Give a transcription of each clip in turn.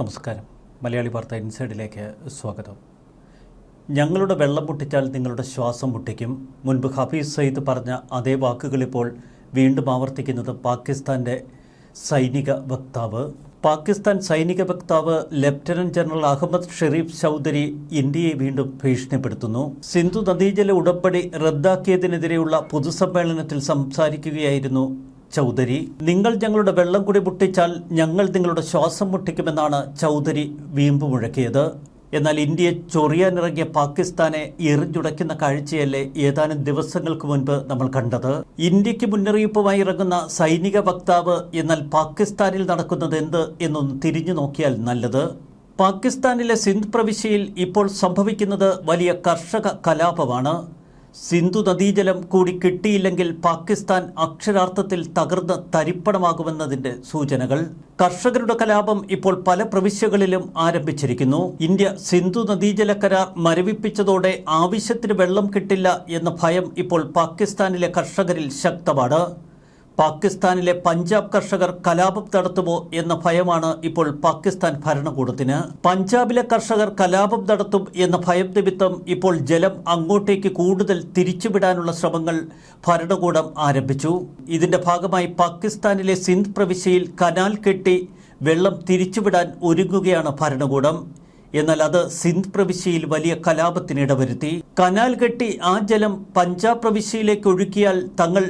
നമസ്കാരം. മലയാളി വാർത്ത ഇൻസൈഡിലേക്ക് സ്വാഗതം. ഞങ്ങളുടെ വെള്ളം മുട്ടിച്ചാൽ നിങ്ങളുടെ ശ്വാസം മുട്ടിക്കും. മുൻപ് ഹഫീസ് സയ്യിദ് പറഞ്ഞ അതേ വാക്കുകൾ ഇപ്പോൾ വീണ്ടും ആവർത്തിക്കുന്നത് പാകിസ്ഥാന്റെ സൈനിക വക്താവ്. പാകിസ്ഥാൻ സൈനിക വക്താവ് ലഫ്റ്റനന്റ് ജനറൽ അഹമ്മദ് ഷെരീഫ് ചൗധരി ഇന്ത്യയെ വീണ്ടും ഭീഷണിപ്പെടുത്തുന്നു. സിന്ധു നദീജല ഉടമ്പടി റദ്ദാക്കിയതിനെതിരെയുള്ള പൊതുസമ്മേളനത്തിൽ സംസാരിക്കുകയായിരുന്നു ചൗധരി നിങ്ങൾ ഞങ്ങളുടെ വെള്ളം കൂടി മുട്ടിച്ചാൽ ഞങ്ങൾ നിങ്ങളുടെ ശ്വാസം മുട്ടിക്കുമെന്നാണ് ചൗധരി വീമ്പ് മുഴക്കിയത്. എന്നാൽ ഇന്ത്യയെ ചൊറിയാനിറങ്ങിയ പാകിസ്ഥാനെ എറിഞ്ഞുടയ്ക്കുന്ന കാഴ്ചയല്ലേ ഏതാനും ദിവസങ്ങൾക്ക് മുൻപ് നമ്മൾ കണ്ടത്. ഇന്ത്യയ്ക്ക് മുന്നറിയിപ്പുമായി ഇറങ്ങുന്ന സൈനിക വക്താവ് എന്നാൽ പാകിസ്ഥാനിൽ നടക്കുന്നത് എന്ത് എന്നൊന്ന് തിരിഞ്ഞു നോക്കിയാൽ നല്ലത്. പാകിസ്ഥാനിലെ സിന്ധ് പ്രവിശ്യയിൽ ഇപ്പോൾ സംഭവിക്കുന്നത് വലിയ കർഷക കലാപമാണ്. സിന്ധു നദീജലം കൂടി കിട്ടിയില്ലെങ്കിൽ പാകിസ്ഥാൻ അക്ഷരാർത്ഥത്തിൽ തകർന്ന് തരിപ്പണമാകുമെന്നതിന്റെ സൂചനകൾ. കർഷകരുടെ കലാപം ഇപ്പോൾ പല പ്രവിശ്യകളിലും ആരംഭിച്ചിരിക്കുന്നു. ഇന്ത്യ സിന്ധു നദീജല കരാർ മരവിപ്പിച്ചതോടെ ആവശ്യത്തിന് വെള്ളം കിട്ടില്ല എന്ന ഭയം ഇപ്പോൾ പാകിസ്ഥാനിലെ കർഷകരിൽ ശക്തമാണ്. പാകിസ്ഥാനിലെ പഞ്ചാബ് കർഷകർ കലാപം നടത്തുമോ എന്ന ഭയമാണ് ഇപ്പോൾ പാകിസ്ഥാൻ ഭരണകൂടത്തിന്. പഞ്ചാബിലെ കർഷകർ കലാപം നടത്തും എന്ന ഭയം നിമിത്തം ഇപ്പോൾ ജലം അങ്ങോട്ടേക്ക് കൂടുതൽ തിരിച്ചുവിടാനുള്ള ശ്രമങ്ങൾ ഭരണകൂടം ആരംഭിച്ചു. ഇതിന്റെ ഭാഗമായി പാകിസ്ഥാനിലെ സിന്ധ് പ്രവിശ്യയിൽ കനാൽ കെട്ടി വെള്ളം തിരിച്ചുവിടാൻ ഒരുങ്ങുകയാണ് ഭരണകൂടം. എന്നാൽ അത് സിന്ധ് പ്രവിശ്യയിൽ വലിയ കലാപത്തിനിടവരുത്തി കനാൽ കെട്ടി ആ ജലം പഞ്ചാബ് പ്രവിശ്യയിലേക്ക് ഒഴുക്കിയാൽ തങ്ങൾ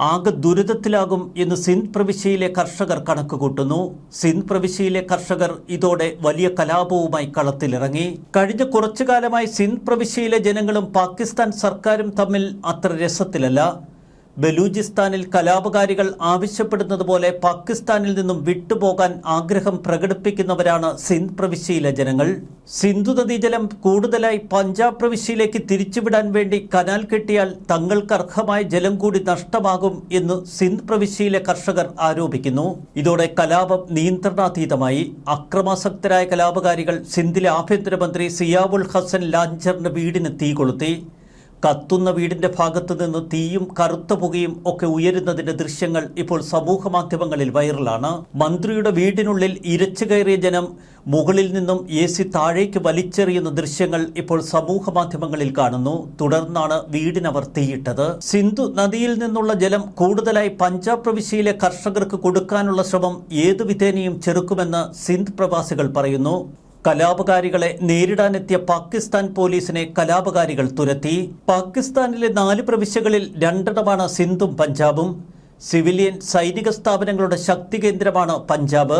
ആകെ ദുരിതത്തിലാകും എന്ന് സിന്ധ് പ്രവിശ്യയിലെ കർഷകർ കണക്കുകൂട്ടുന്നു സിന്ധ് പ്രവിശ്യയിലെ കർഷകർ ഇതോടെ വലിയ കലാപവുമായി കളത്തിലിറങ്ങി. കഴിഞ്ഞ കുറച്ചു കാലമായി സിന്ധ് പ്രവിശ്യയിലെ ജനങ്ങളും പാകിസ്ഥാൻ സർക്കാരും തമ്മിൽ അത്ര രസത്തിലല്ല. ബലൂചിസ്ഥാനിൽ കലാപകാരികൾ ആവശ്യപ്പെടുന്നത് പോലെ പാകിസ്ഥാനിൽ നിന്നും വിട്ടുപോകാൻ ആഗ്രഹം പ്രകടിപ്പിക്കുന്നവരാണ് സിന്ധ് പ്രവിശ്യയിലെ ജനങ്ങൾ. സിന്ധു നദീജലം കൂടുതലായി പഞ്ചാബ് പ്രവിശ്യയിലേക്ക് തിരിച്ചുവിടാൻ വേണ്ടി കനാൽ കെട്ടിയാൽ തങ്ങൾക്ക് അർഹമായ ജലം കൂടി നഷ്ടമാകും എന്ന് സിന്ധ് പ്രവിശ്യയിലെ കർഷകർ ആരോപിക്കുന്നു. ഇതോടെ കലാപം നിയന്ത്രണാതീതമായി. അക്രമാസക്തരായ കലാപകാരികൾ സിന്ധിലെ ആഭ്യന്തരമന്ത്രി സിയാബുൽ ഹസൻ ലാഞ്ചറിന്റെ വീടിന് തീ കൊളുത്തി കത്തുന്ന വീടിന്റെ ഭാഗത്തു നിന്ന് തീയും കറുത്ത പുകയും ഒക്കെ ഉയരുന്നതിന്റെ ദൃശ്യങ്ങൾ ഇപ്പോൾ സമൂഹ മാധ്യമങ്ങളിൽ വൈറലാണ്. മന്ത്രിയുടെ വീടിനുള്ളിൽ ഇരച്ചു കയറിയ ജനം മുകളിൽ നിന്നും എ സി താഴേക്ക് വലിച്ചെറിയുന്ന ദൃശ്യങ്ങൾ ഇപ്പോൾ സമൂഹ മാധ്യമങ്ങളിൽ കാണുന്നു. തുടർന്നാണ് വീടിനവർ തീയിട്ടത്. സിന്ധു നദിയിൽ നിന്നുള്ള ജലം കൂടുതലായി പഞ്ചാബ് പ്രവിശ്യയിലെ കർഷകർക്ക് കൊടുക്കാനുള്ള ശ്രമം ഏതു വിധേനയും ചെറുക്കുമെന്ന് സിന്ധ് പ്രവാസികൾ പറയുന്നു. കലാപകാരികളെ നേരിടാനെത്തിയ പാകിസ്ഥാൻ പോലീസിനെ കലാപകാരികൾ തുരത്തി. പാകിസ്ഥാനിലെ നാല് പ്രവിശ്യകളിൽ രണ്ടെണ്ണമാണ് സിന്ധും പഞ്ചാബും. സിവിലിയൻ സൈനിക സ്ഥാപനങ്ങളുടെ ശക്തി കേന്ദ്രമാണ് Punjab.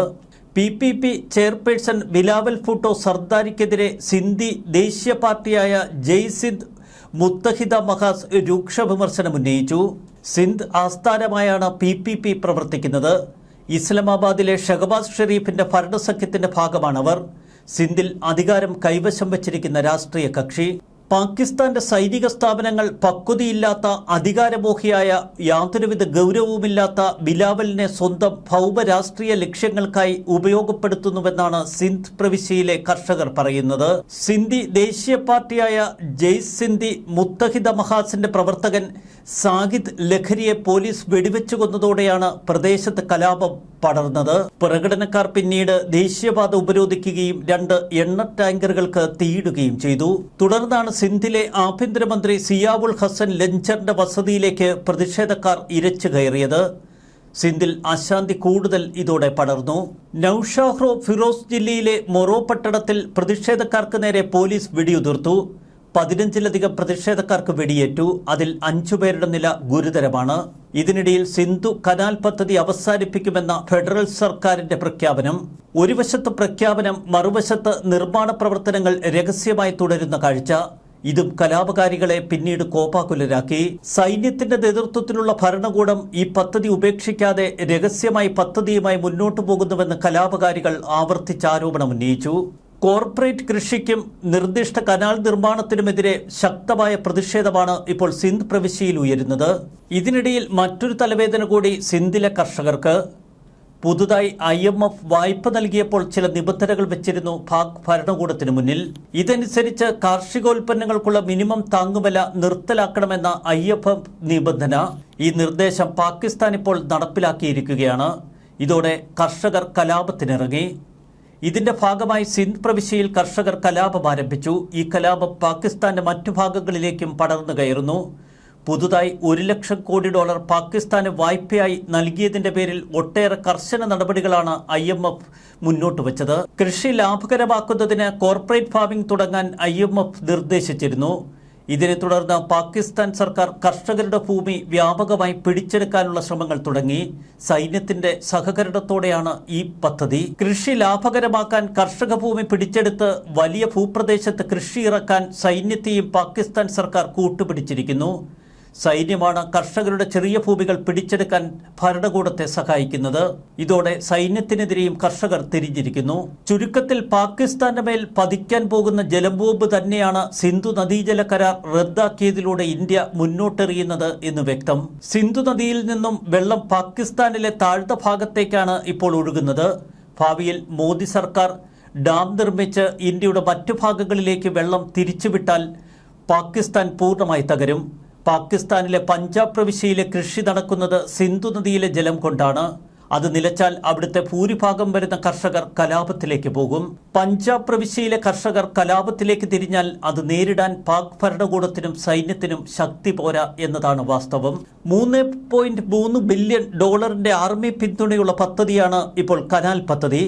P P P chairperson Bilawal Bhutto സർദാരിക്കെതിരെ Sindhi ദേശീയ പാർട്ടിയായ ജയ് സിന്ധ് മുത്തഹിദ മഹാസ് രൂക്ഷ വിമർശനം ഉന്നയിച്ചു. സിന്ധ് ആസ്ഥാനമായാണ് പി പി പി പ്രവർത്തിക്കുന്നത്. ഇസ്ലാമാബാദിലെ ഷഹബാസ് ഷെരീഫിന്റെ ഭരണസഖ്യത്തിന്റെ ഭാഗമാണവർ. സിന്ധിൽ അധികാരം കൈവശം വച്ചിരിക്കുന്ന രാഷ്ട്രീയ കക്ഷി പാകിസ്ഥാന്റെ സൈനിക സ്ഥാപനങ്ങൾ പക്വതയില്ലാത്ത അധികാരമോഹിയായ യാതൊരുവിധ ഗൗരവവുമില്ലാത്ത ബിലാവലിനെ സ്വന്തം ഭൗമ രാഷ്ട്രീയ ലക്ഷ്യങ്ങൾക്കായി ഉപയോഗപ്പെടുത്തുന്നുവെന്നാണ് സിന്ധ് പ്രവിശ്യയിലെ കർഷകർ പറയുന്നത്. സിന്ധി ദേശീയ പാർട്ടിയായ ജയ്സ് സിന്ധി മുത്തഹിദ മഹാസിന്റെ പ്രവർത്തകൻ സാഹിദ് ലഖരിയെ പോലീസ് വെടിവെച്ചു കൊന്നതോടെയാണ് പ്രദേശത്ത് കലാപം പടർന്നത്. പ്രകടനക്കാർ പിന്നീട് ദേശീയപാത ഉപരോധിക്കുകയും രണ്ട് എണ്ണ ടാങ്കറുകൾക്ക് തീയിടുകയും ചെയ്തു. തുടർന്നാണ് സിന്ധിലെ ആഭ്യന്തരമന്ത്രി സിയാബുൾ ഹസൻ ലഞ്ചറിന്റെ വസതിയിലേക്ക് പ്രതിഷേധക്കാർ ഇരച്ചു കയറിയത്. സിന്ധിൽ അശാന്തി കൂടുതൽ ഇതോടെ പടർന്നു. നൌഷാഹ്റോ ഫിറോസ് ജില്ലയിലെ മൊറോ പട്ടണത്തിൽ പ്രതിഷേധക്കാർക്ക് നേരെ പോലീസ് വെടിയുതിർത്തു. പതിനഞ്ചിലധികം പ്രതിഷേധക്കാർക്ക് വെടിയേറ്റു. അതിൽ അഞ്ചുപേരുടെ നില ഗുരുതരമാണ്. ഇതിനിടയിൽ സിന്ധു കനാൽ പദ്ധതി അവസാനിപ്പിക്കുമെന്ന ഫെഡറൽ സർക്കാരിന്റെ പ്രഖ്യാപനം. ഒരു വശത്ത് പ്രഖ്യാപനം മറുവശത്ത് നിർമ്മാണ പ്രവർത്തനങ്ങൾ രഹസ്യമായി തുടരുന്ന കാഴ്ച. ഇതും കലാപകാരികളെ പിന്നീട് കോപ്പാക്കുലരാക്കി സൈന്യത്തിന്റെ നേതൃത്വത്തിലുള്ള ഭരണകൂടം ഈ പദ്ധതി ഉപേക്ഷിക്കാതെ രഹസ്യമായി പദ്ധതിയുമായി മുന്നോട്ടു പോകുന്നുവെന്ന് കലാപകാരികൾ ആവർത്തിച്ച് ആരോപണം ഉന്നയിച്ചു. കോർപ്പറേറ്റ് കൃഷിക്കും നിർദ്ദിഷ്ട കനാൽ നിർമ്മാണത്തിനുമെതിരെ ശക്തമായ പ്രതിഷേധമാണ് ഇപ്പോൾ സിന്ധ് പ്രവിശ്യയിൽ ഉയരുന്നത്. ഇതിനിടയിൽ മറ്റൊരു തലവേദന കൂടി സിന്ധിലെ കർഷകർക്ക്. പുതുതായി ഐ എം എഫ് വായ്പ നൽകിയപ്പോൾ ചില നിബന്ധനകൾ വെച്ചിരുന്നു പാക് ഭരണകൂടത്തിന് മുന്നിൽ. ഇതനുസരിച്ച് കാർഷികോൽപ്പന്നങ്ങൾക്കുള്ള മിനിമം താങ്ങുവില നിർത്തലാക്കണമെന്ന ഐ എഫ് എഫ് നിബന്ധന ഈ നിർദ്ദേശം പാകിസ്ഥാൻ ഇപ്പോൾ നടപ്പിലാക്കിയിരിക്കുകയാണ്. ഇതോടെ കർഷകർ കലാപത്തിനിറങ്ങി. ഇതിന്റെ ഭാഗമായി സിന്ധ് പ്രവിശ്യയിൽ കർഷകർ കലാപം ആരംഭിച്ചു. ഈ കലാപം പാകിസ്ഥാന്റെ മറ്റു ഭാഗങ്ങളിലേക്കും പടർന്നു കയറുന്നു. പുതുതായി ഒരു ലക്ഷം കോടി ഡോളർ പാകിസ്ഥാന് വായ്പയായി നൽകിയതിന്റെ പേരിൽ ഒട്ടേറെ കർശന നടപടികളാണ് ഐ എം എഫ് മുന്നോട്ട് വച്ചത്. കൃഷി ലാഭകരമാക്കുന്നതിന് കോർപ്പറേറ്റ് ഫാമിംഗ് തുടങ്ങാൻ ഐ എം എഫ് നിർദ്ദേശിച്ചിരുന്നു. ഇതിനെ തുടർന്ന് പാകിസ്ഥാൻ സർക്കാർ കർഷകരുടെ ഭൂമി വ്യാപകമായി പിടിച്ചെടുക്കാനുള്ള ശ്രമങ്ങൾ തുടങ്ങി. സൈന്യത്തിന്റെ സഹകരണത്തോടെയാണ് ഈ പദ്ധതി. കൃഷി ലാഭകരമാക്കാൻ കർഷക ഭൂമി പിടിച്ചെടുത്ത് വലിയ ഭൂപ്രദേശത്ത് കൃഷി ഇറക്കാൻ സൈന്യത്തെയും പാകിസ്ഥാൻ സർക്കാർ കൂട്ടുപിടിച്ചിരിക്കുന്നു. സൈന്യമാണ് കർഷകരുടെ ചെറിയ ഭൂമികൾ പിടിച്ചെടുക്കാൻ ഭരണകൂടത്തെ സഹായിക്കുന്നത്. ഇതോടെ സൈന്യത്തിനെതിരെയും കർഷകർ തിരിഞ്ഞിരിക്കുന്നു. ചുരുക്കത്തിൽ പാകിസ്ഥാന്റെ മേൽ പതിക്കാൻ പോകുന്ന ജലബോംബ് തന്നെയാണ് സിന്ധു നദീജല കരാർ റദ്ദാക്കിയതിലൂടെ ഇന്ത്യ മുന്നോട്ടെറിയുന്നത് എന്ന് വ്യക്തം. സിന്ധു നദിയിൽ നിന്നും വെള്ളം പാകിസ്ഥാനിലെ താഴ്ന്ന ഭാഗത്തേക്കാണ് ഇപ്പോൾ ഒഴുകുന്നത്. ഭാവിയിൽ മോദി സർക്കാർ ഡാം നിർമ്മിച്ച് ഇന്ത്യയുടെ മറ്റു ഭാഗങ്ങളിലേക്ക് വെള്ളം തിരിച്ചുവിട്ടാൽ പാകിസ്ഥാൻ പൂർണമായി തകരും. പാകിസ്ഥാനിലെ പഞ്ചാബ് പ്രവിശ്യയിലെ കൃഷി നടക്കുന്നത് സിന്ധു നദിയിലെ ജലം കൊണ്ടാണ്. അത് നിലച്ചാൽ അവിടുത്തെ ഭൂരിഭാഗം വരുന്ന കർഷകർ കലാപത്തിലേക്ക് പോകും. പഞ്ചാബ് പ്രവിശ്യയിലെ കർഷകർ കലാപത്തിലേക്ക് തിരിഞ്ഞാൽ അത് നേരിടാൻ പാക് ഭരണകൂടത്തിനും സൈന്യത്തിനും ശക്തി പോരാ എന്നതാണ് വാസ്തവം. മൂന്ന് പോയിന്റ് മൂന്ന് ബില്യൺ ഡോളറിന്റെ ആർമി പിന്തുണയുള്ള പദ്ധതിയാണ് ഇപ്പോൾ കനാൽ പദ്ധതി.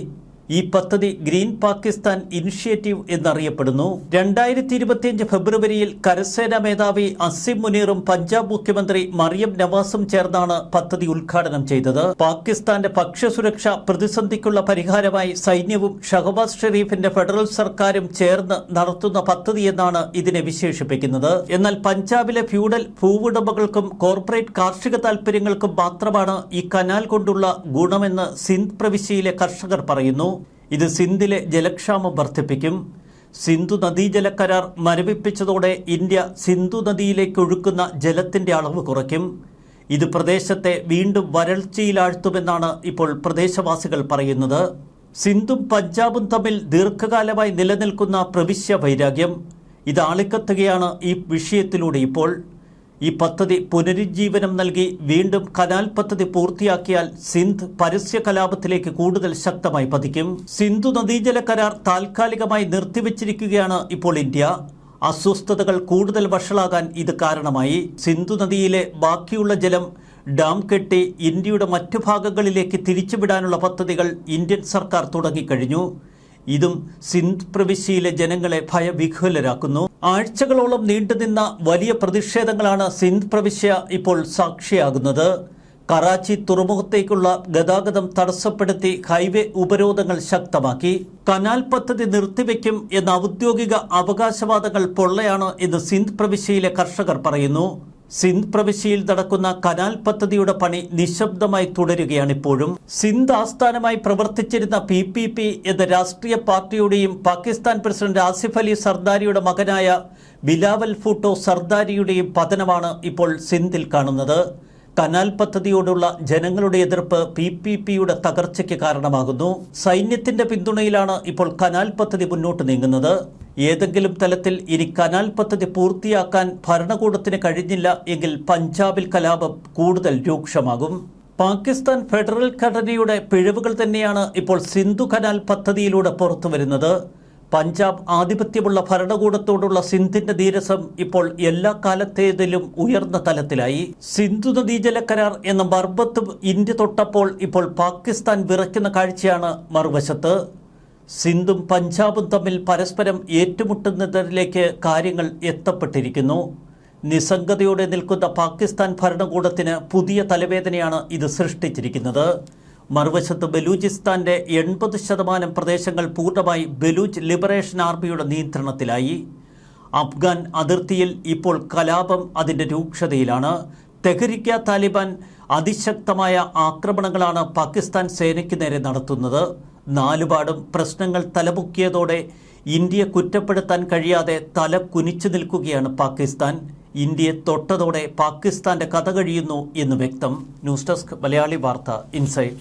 ഈ പദ്ധതി ഗ്രീൻ പാകിസ്ഥാൻ ഇനിഷ്യേറ്റീവ് എന്നറിയപ്പെടുന്നു. രണ്ടായിരത്തി ഇരുപത്തിയഞ്ച് ഫെബ്രുവരിയിൽ കരസേനാ മേധാവി അസിം മുനീറും പഞ്ചാബ് മുഖ്യമന്ത്രി മറിയം നവാസും ചേർന്നാണ് പദ്ധതി ഉദ്ഘാടനം ചെയ്തത്. പാകിസ്ഥാന്റെ ഭക്ഷ്യസുരക്ഷ പ്രതിസന്ധിക്കുള്ള പരിഹാരമായി സൈന്യവും ഷഹബാസ് ഷെരീഫിന്റെ ഫെഡറൽ സർക്കാരും ചേർന്ന് നടത്തുന്ന പദ്ധതിയെന്നാണ് ഇതിനെ വിശേഷിപ്പിക്കുന്നത്. എന്നാൽ പഞ്ചാബിലെ ഫ്യൂഡൽ ഭൂവുടമകൾക്കും കോർപ്പറേറ്റ് കാർഷിക താൽപര്യങ്ങൾക്കും മാത്രമാണ് ഈ കനാൽ കൊണ്ടുള്ള ഗുണമെന്ന് സിന്ധ് പ്രവിശ്യയിലെ കർഷകർ പറയുന്നു. ഇത് സിന്ധിലെ ജലക്ഷാമം വർദ്ധിപ്പിക്കും. സിന്ധു നദീജല കരാർ മരവിപ്പിച്ചതോടെ ഇന്ത്യ സിന്ധു നദിയിലേക്ക് ഒഴുക്കുന്ന ജലത്തിന്റെ അളവ് കുറയ്ക്കും. ഇത് പ്രദേശത്തെ വീണ്ടും വരൾച്ചയിലാഴ്ത്തുമെന്നാണ് ഇപ്പോൾ പ്രദേശവാസികൾ പറയുന്നത്. സിന്ധും പഞ്ചാബും തമ്മിൽ ദീർഘകാലമായി നിലനിൽക്കുന്ന പ്രവിശ്യ വൈരാഗ്യം. ഇത് ആളിക്കത്തുകയാണ് ഈ വിഷയത്തിലൂടെ ഇപ്പോൾ. ഈ പദ്ധതി പുനരുജ്ജീവനം നൽകി വീണ്ടും കനാൽ പദ്ധതി പൂർത്തിയാക്കിയാൽ സിന്ധ് പരസ്യ കലാപത്തിലേക്ക് കൂടുതൽ ശക്തമായി പതിക്കും. സിന്ധു നദീജല കരാർ താൽക്കാലികമായി നിർത്തിവച്ചിരിക്കുകയാണ് ഇപ്പോൾ ഇന്ത്യ. അസ്വസ്ഥതകൾ കൂടുതൽ വഷളാകാൻ ഇത് കാരണമായി. സിന്ധു നദിയിലെ ബാക്കിയുള്ള ജലം ഡാം കെട്ടി ഇന്ത്യയുടെ മറ്റു ഭാഗങ്ങളിലേക്ക് തിരിച്ചുവിടാനുള്ള പദ്ധതികൾ ഇന്ത്യൻ സർക്കാർ തുടങ്ങിക്കഴിഞ്ഞു. ഇതും സിന്ധ് പ്രവിശ്യയിലെ ജനങ്ങളെ ഭയവിഹ്വലരാക്കുന്നു. ആഴ്ചകളോളം നീണ്ടുനിന്ന വലിയ പ്രതിഷേധങ്ങളാണ് സിന്ധ് പ്രവിശ്യ ഇപ്പോൾ സാക്ഷിയാകുന്നത്. കറാച്ചി തുറമുഖത്തേക്കുള്ള ഗതാഗതം തടസ്സപ്പെടുത്തി ഹൈവേ ഉപരോധങ്ങൾ ശക്തമാക്കി. കനാൽ പദ്ധതി നിർത്തിവെക്കും എന്ന ഔദ്യോഗിക അവകാശവാദങ്ങൾ പൊള്ളയാണ് എന്ന് സിന്ധ് പ്രവിശ്യയിലെ കർഷകർ പറയുന്നു. സിന്ധ് പ്രവിശ്യയിൽ നടക്കുന്ന കനാൽ പദ്ധതിയുടെ പണി നിശബ്ദമായി തുടരുകയാണിപ്പോഴും. സിന്ധ് ആസ്ഥാനമായി പ്രവർത്തിച്ചിരുന്ന പി പി പി എന്ന രാഷ്ട്രീയ പാർട്ടിയുടെയും പാകിസ്ഥാൻ പ്രസിഡന്റ് ആസിഫ് അലി സർദാരിയുടെ മകനായ ബിലാവൽ ഫൂട്ടോ സർദാരിയുടെയും പതനമാണ് ഇപ്പോൾ സിന്ധിൽ കാണുന്നത്. കനാൽ പദ്ധതിയോടുള്ള ജനങ്ങളുടെ എതിർപ്പ് പി പി പിയുടെ തകർച്ചയ്ക്ക് കാരണമാകുന്നു. സൈന്യത്തിന്റെ പിന്തുണയിലാണ് ഇപ്പോൾ കനാൽ പദ്ധതി മുന്നോട്ട് നീങ്ങുന്നത്. ഏതെങ്കിലും തലത്തിൽ ഇനി കനാൽ പദ്ധതി പൂർത്തിയാക്കാൻ ഭരണകൂടത്തിന് കഴിഞ്ഞില്ല എങ്കിൽ പഞ്ചാബിൽ കലാപം കൂടുതൽ രൂക്ഷമാകും. പാകിസ്ഥാൻ ഫെഡറൽ ഘടനയുടെ പിഴവുകൾ തന്നെയാണ് ഇപ്പോൾ സിന്ധു കനാൽ പദ്ധതിയിലൂടെ പുറത്തുവരുന്നത് പഞ്ചാബ് ആധിപത്യമുള്ള ഭരണകൂടത്തോടുള്ള സിന്ധിന്റെ ധീരസം ഇപ്പോൾ എല്ലാ കാലത്തേതിലും ഉയർന്ന തലത്തിലായി. സിന്ധു നദീജല കരാർ എന്ന മർബത്ത് ഇന്ത്യ തൊട്ടപ്പോൾ ഇപ്പോൾ പാകിസ്ഥാൻ വിറയ്ക്കുന്ന കാഴ്ചയാണ് മറുവശത്ത്. സിന്ധും പഞ്ചാബും തമ്മിൽ പരസ്പരം ഏറ്റുമുട്ടുന്നതിലേക്ക് കാര്യങ്ങൾ എത്തപ്പെട്ടിരിക്കുന്നു. നിസ്സംഗതയോടെ നിൽക്കുന്ന പാകിസ്ഥാൻ ഭരണകൂടത്തിന് പുതിയ തലവേദനയാണ് ഇത് സൃഷ്ടിച്ചിരിക്കുന്നത്. മറുവശത്ത് ബലൂചിസ്ഥാന്റെ എൺപത് ശതമാനം പ്രദേശങ്ങൾ പൂർണമായി ബലൂച്ച് ലിബറേഷൻ ആർമിയുടെ നിയന്ത്രണത്തിലായി. അഫ്ഗാൻ അതിർത്തിയിൽ ഇപ്പോൾ കലാപം അതിന്റെ രൂക്ഷതയിലാണ്. തെഹരിക്ക താലിബാൻ അതിശക്തമായ ആക്രമണങ്ങളാണ് പാകിസ്ഥാൻ സേനയ്ക്ക് നേരെ നടത്തുന്നത്. നാലുപാടും പ്രശ്നങ്ങൾ തലമുക്കിയതോടെ ഇന്ത്യയെ കുറ്റപ്പെടുത്താൻ കഴിയാതെ തല കുനിച്ചു നിൽക്കുകയാണ് പാകിസ്ഥാൻ. ഇന്ത്യയെ തൊട്ടതോടെ പാകിസ്ഥാന്റെ കഥ കഴിയുന്നു എന്ന് വ്യക്തം. ന്യൂസ് ഡെസ്ക് മലയാളി വാർത്ത ഇൻസൈറ്റ്.